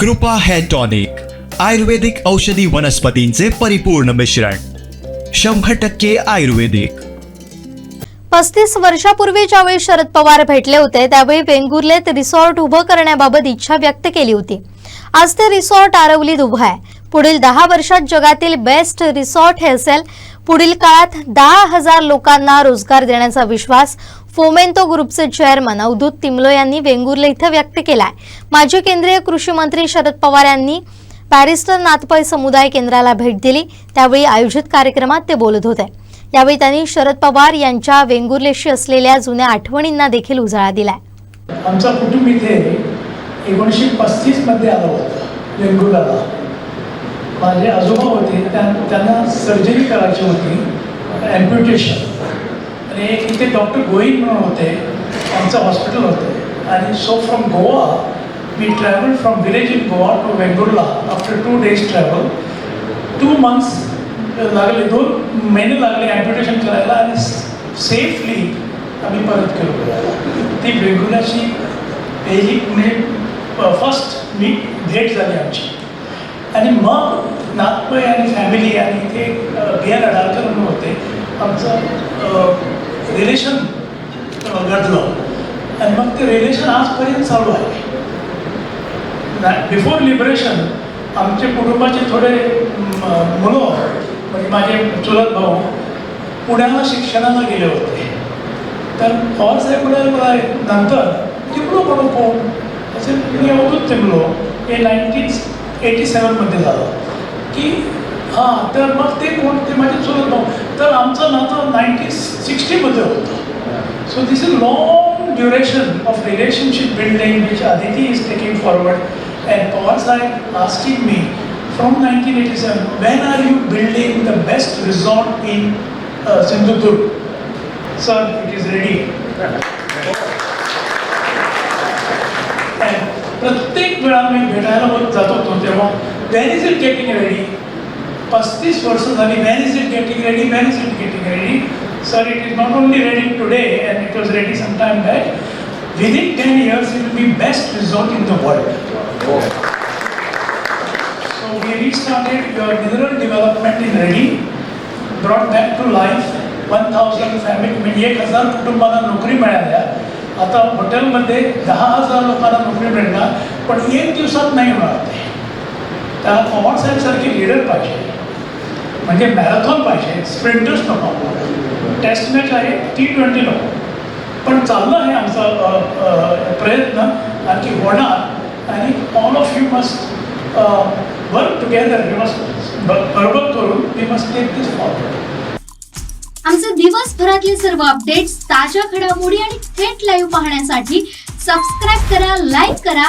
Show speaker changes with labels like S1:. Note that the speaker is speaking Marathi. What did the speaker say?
S1: कृपा हेअर टॉनिक आयुर्वेदिक औषधी वनस्पतींचे परिपूर्ण मिश्रण शंभर टक्के आयुर्वेदिक.
S2: पस्तीस वर्षापूर्वी ज्यावेळी शरद पवार भेटले होते त्यावेळी वेंगुर्लेत रिसॉर्ट उभं करण्याबाबत इच्छा व्यक्त केली होती. आज ते रिसॉर्ट आरवलीत उभं आहे. पुढील दहा वर्षात जगातील बेस्ट रिसॉर्ट हे असेल. पुढील काळात दहा हजार लोकांना रोजगार देण्याचा विश्वास फोमेंतो ग्रुपचे चेअरमन अवधूत तिमलो यांनी वेंगुर्ले इथं व्यक्त केलाय. माजी केंद्रीय कृषी मंत्री शरद पवार यांनी पॅरिस्टर नाथपै समुदाय केंद्राला भेट दिली. त्यावेळी आयोजित कार्यक्रमात ते बोलत होते. यावेळी त्यांनी शरद पवार यांच्या वेंगुर्लेशी असलेल्या जुन्या आठवणींना देखील उजाळा दिलाय.
S3: आमचा कुटुंब इथे एकोणीसशे पस्तीसमध्ये आलं होतं वेंगुर्ला माझे आजोबा होते त्यांना सर्जरी करायची होती ॲम्प्युटेशन आणि एक इथे डॉक्टर गोईन म्हणून होते. आमचं हॉस्पिटल होतं. आणि so from Goa me travel from village in Goa to Vengurla after two days travel two months लागले दोन महिने लागले ॲम्प्युटेशन करायला आणि सेफली आम्ही परत केलो ती वेगुलाची पहिली म्हणजे फर्स्ट मी भेट झाली आमची. आणि मग नागपय आणि फॅमिली आणि ते बी आर अडाळकर म्हणून होते. आमचं रिलेशन घडलं आणि मग ते रिलेशन आजपर्यंत चालू आहे. बिफोर लिबरेशन आमचे कुटुंबाचे थोडे मुलं म्हणजे माझे चुलत भाऊ पुण्याला शिक्षणाला गेले होते. तर पवार साहेब मला नंतर तिकडं म्हणून कोण असे मी अवधूत जमलो हे नाईन्टीन एटी सेवनमध्ये झालं. की हां तर मग ते कोण ते माझे चुलत भाऊ. तर आमचं नातं नाईन्टी सिक्स्टीमध्ये होतं. So this is long duration of relationship building which Aditi is taking forward and Paul's I asking me from nineteen eighty seven when are you building the best resort in Sindhudurg sir it is ready प्रत्येक वेळा मी भेटायला जातो तो तेव्हा when is it getting ready पस्तीस वर्ष झाली when is it getting ready when is it getting ready sir it is not only ready today and it was ready some time back within ten years it will be best resort in the world So we restarted your mineral development in Ready, brought back to life. 1000 family म्हणजे एक हजार कुटुंबांना नोकरी मिळाल्या. आता हॉटेलमध्ये दहा हजार लोकांना नोकरी मिळणार पण एक दिवसात नाही होणार. ते त्याला पवार साहेबसारखे लीडर पाहिजे. म्हणजे मॅरेथॉन पाहिजे स्प्रिंटर्स नको टेस्ट मॅच आहे टी ट्वेंटी नको. पण चाललं आहे आमचा प्रयत्न. आणखी होणार. आणि all of you must work together you must बरोबर करून we must take this forward
S4: आमचे दिवसभरातले सर्व अपडेट्स ताज्या घडामोडी आणि थेट लाईव्ह पाहण्यासाठी सबस्क्राईब करा लाईक करा